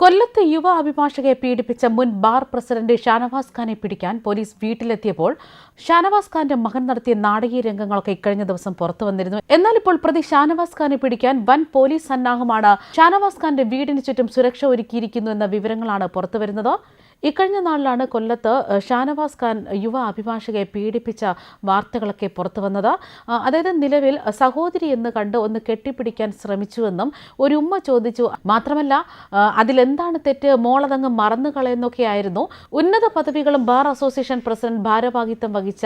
കൊല്ലത്ത് യുവ അഭിഭാഷകയെ പീഡിപ്പിച്ച മുൻ ബാർ പ്രസിഡന്റ് ഷാനവാസ് ഖാനെ പിടിക്കാൻ പോലീസ് വീട്ടിലെത്തിയപ്പോൾ ഷാനവാസ് ഖാന്റെ മകൻ നടത്തിയ നാടകീയ രംഗങ്ങളൊക്കെ ഇക്കഴിഞ്ഞ ദിവസം പുറത്തു വന്നിരുന്നു. എന്നാൽ ഇപ്പോൾ പ്രതി ഷാനവാസ് ഖാനെ പിടിക്കാൻ വൻ പോലീസ് സന്നാഹമാണ്. ഷാനവാസ് ഖാന്റെ വീടിന് ചുറ്റും സുരക്ഷ ഒരുക്കിയിരിക്കുന്നു എന്ന വിവരങ്ങളാണ് പുറത്തുവരുന്നത് ഇക്കഴിഞ്ഞ നാളിലാണ് കൊല്ലത്ത് ഷാനവാസ് ഖാൻ യുവ അഭിഭാഷകയെ പീഡിപ്പിച്ച വാർത്തകളൊക്കെ പുറത്തു വന്നത്. അതായത് നിലവിൽ സഹോദരി എന്ന് കണ്ട് ഒന്ന് കെട്ടിപ്പിടിക്കാൻ ശ്രമിച്ചുവെന്നും ഒരു ഉമ്മ ചോദിച്ചു. മാത്രമല്ല അതിലെന്താണ് തെറ്റ്? മോളതങ്ങ് മറന്നു കളയുന്നൊക്കെയായിരുന്നു. ഉന്നത പദവികളും ബാർ അസോസിയേഷൻ പ്രസിഡന്റ് ഭാരവാഹിത്വം വഹിച്ച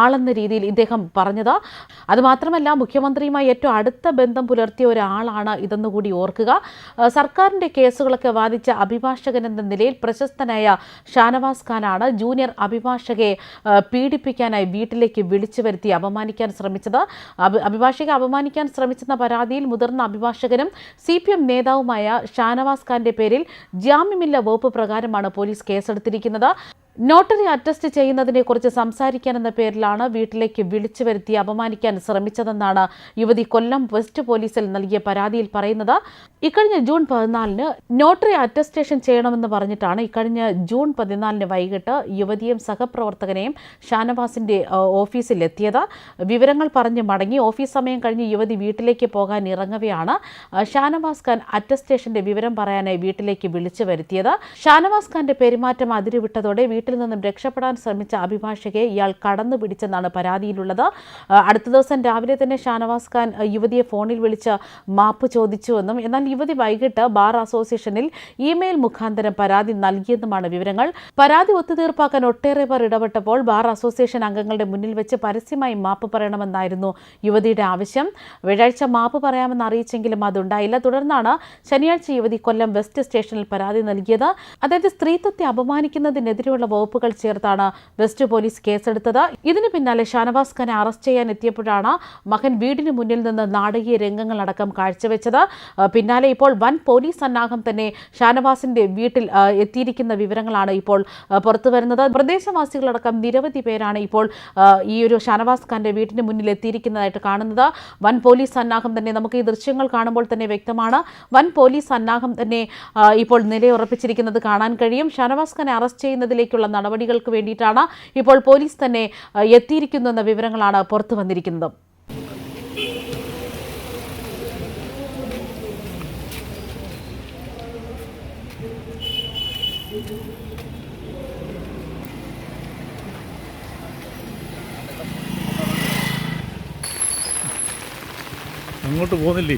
ആളെന്ന രീതിയിൽ ഇദ്ദേഹം പറഞ്ഞത്. അതുമാത്രമല്ല മുഖ്യമന്ത്രിയുമായി ഏറ്റവും അടുത്ത ബന്ധം പുലർത്തിയ ഒരാളാണ് ഇതെന്നുകൂടി ഓർക്കുക. സർക്കാരിന്റെ കേസുകളൊക്കെ വാദിച്ച അഭിഭാഷകൻ എന്ന നിലയിൽ പ്രശസ്തനായ ഷാനവാസ് ഖാനാണ് ജൂനിയർ അഭിഭാഷകയെ പീഡിപ്പിക്കാനായി വീട്ടിലേക്ക് വിളിച്ചു വരുത്തി അപമാനിക്കാൻ ശ്രമിച്ചത്. അഭിഭാഷകെ അപമാനിക്കാൻ ശ്രമിച്ചെന്ന പരാതിയിൽ മുതിർന്ന അഭിഭാഷകനും സി പി എം നേതാവുമായ ഷാനവാസ് ഖാന്റെ പേരിൽ ജാമ്യമില്ല വകുപ്പ് പ്രകാരമാണ് പോലീസ് കേസെടുത്തിരിക്കുന്നത്. നോട്ടറി അറ്റസ്റ്റ് ചെയ്യുന്നതിനെ കുറിച്ച് സംസാരിക്കാനെന്ന പേരിലാണ് വീട്ടിലേക്ക് വിളിച്ചു വരുത്തി അപമാനിക്കാൻ ശ്രമിച്ചതെന്നാണ് യുവതി കൊല്ലം വെസ്റ്റ് പോലീസിൽ നൽകിയ പരാതിയിൽ പറയുന്നത്. ഇക്കഴിഞ്ഞ ജൂൺ പതിനാലിന് നോട്ടറി അറ്റസ്റ്റേഷൻ ചെയ്യണമെന്ന് പറഞ്ഞിട്ടാണ് ഇക്കഴിഞ്ഞ ജൂൺ പതിനാലിന് വൈകിട്ട് യുവതിയും സഹപ്രവർത്തകനെയും ഷാനവാസിന്റെ ഓഫീസിലെത്തിയത്. വിവരങ്ങൾ പറഞ്ഞ് മടങ്ങി. ഓഫീസ് സമയം കഴിഞ്ഞ് യുവതി വീട്ടിലേക്ക് പോകാൻ ഇറങ്ങവെയാണ് ഷാനവാസ് ഖാൻ അറ്റസ്റ്റേഷന്റെ വിവരം പറയാനായി വീട്ടിലേക്ക് വിളിച്ചു വരുത്തിയത്. ഷാനവാസ് ഖാന്റെ പെരുമാറ്റം അതിരുവിട്ടതോടെ വീട്ടിൽ നിന്നും രക്ഷപ്പെടാൻ ശ്രമിച്ച അഭിഭാഷകയെ ഇയാൾ കടന്നു പിടിച്ചെന്നാണ് പരാതിയിലുള്ളത്. അടുത്ത ദിവസം രാവിലെ തന്നെ ഷാനവാസ് ഖാൻ യുവതിയെ ഫോണിൽ വിളിച്ച് മാപ്പ് ചോദിച്ചുവെന്നും എന്നാൽ യുവതി വൈകിട്ട് ബാർ അസോസിയേഷനിൽ ഇമെയിൽ മുഖാന്തരം പരാതി നൽകിയെന്നുമാണ് വിവരങ്ങൾ. പരാതി ഒത്തുതീർപ്പാക്കാൻ ഒട്ടേറെ പേർ ഇടപെട്ടപ്പോൾ ബാർ അസോസിയേഷൻ അംഗങ്ങളുടെ മുന്നിൽ വെച്ച് പരസ്യമായി മാപ്പ് പറയണമെന്നായിരുന്നു യുവതിയുടെ ആവശ്യം. വ്യാഴാഴ്ച മാപ്പ് പറയാമെന്ന് അറിയിച്ചെങ്കിലും അതുണ്ടായില്ല. തുടർന്നാണ് ശനിയാഴ്ച യുവതി കൊല്ലം വെസ്റ്റ് സ്റ്റേഷനിൽ പരാതി നൽകിയത്. അതായത് സ്ത്രീത്വത്തെ അപമാനിക്കുന്നതിനെതിരെയുള്ള വകുപ്പുകൾ ചേർത്താണ് വെസ്റ്റ് പോലീസ് കേസെടുത്തത്. ഇതിനു പിന്നാലെ ഷാനവാസ് ഖാനെ അറസ്റ്റ് ചെയ്യാൻ എത്തിയപ്പോഴാണ് മകൻ വീടിന് മുന്നിൽ നിന്ന് നാടകീയ രംഗങ്ങളടക്കം കാഴ്ചവെച്ചത്. ആ, പിന്നാലെ ഇപ്പോൾ വൻ പോലീസ് സന്നാഹം തന്നെ ഷാനവാസിന്റെ വീട്ടിൽ എത്തിയിരിക്കുന്ന വിവരങ്ങളാണ് ഇപ്പോൾ പുറത്തു വരുന്നത്. പ്രദേശവാസികളടക്കം നിരവധി പേരാണ് ഇപ്പോൾ ഈ ഒരു ഷാനവാസ് ഖാന്റെ വീട്ടിന് മുന്നിൽ എത്തിയിരിക്കുന്നതായിട്ട് കാണുന്നത്. വൻ പോലീസ് സന്നാഹം തന്നെ നമുക്ക് ഈ ദൃശ്യങ്ങൾ കാണുമ്പോൾ തന്നെ വ്യക്തമാണ്. വൻ പോലീസ് സന്നാഹം തന്നെ ഇപ്പോൾ നിലയുറപ്പിച്ചിരിക്കുന്നത് കാണാൻ കഴിയും. ഷാനവാസ് ഖാനെ അറസ്റ്റ് ചെയ്യുന്നതിലേക്കുള്ള നടപടികൾക്ക് വേണ്ടിയിട്ടാണ് ഇപ്പോൾ പോലീസ് തന്നെ എത്തിയിരിക്കുന്നു എന്ന വിവരങ്ങളാണ് പുറത്തു വന്നിരിക്കുന്നത്. അങ്ങോട്ട് പോകുന്നില്ലേ?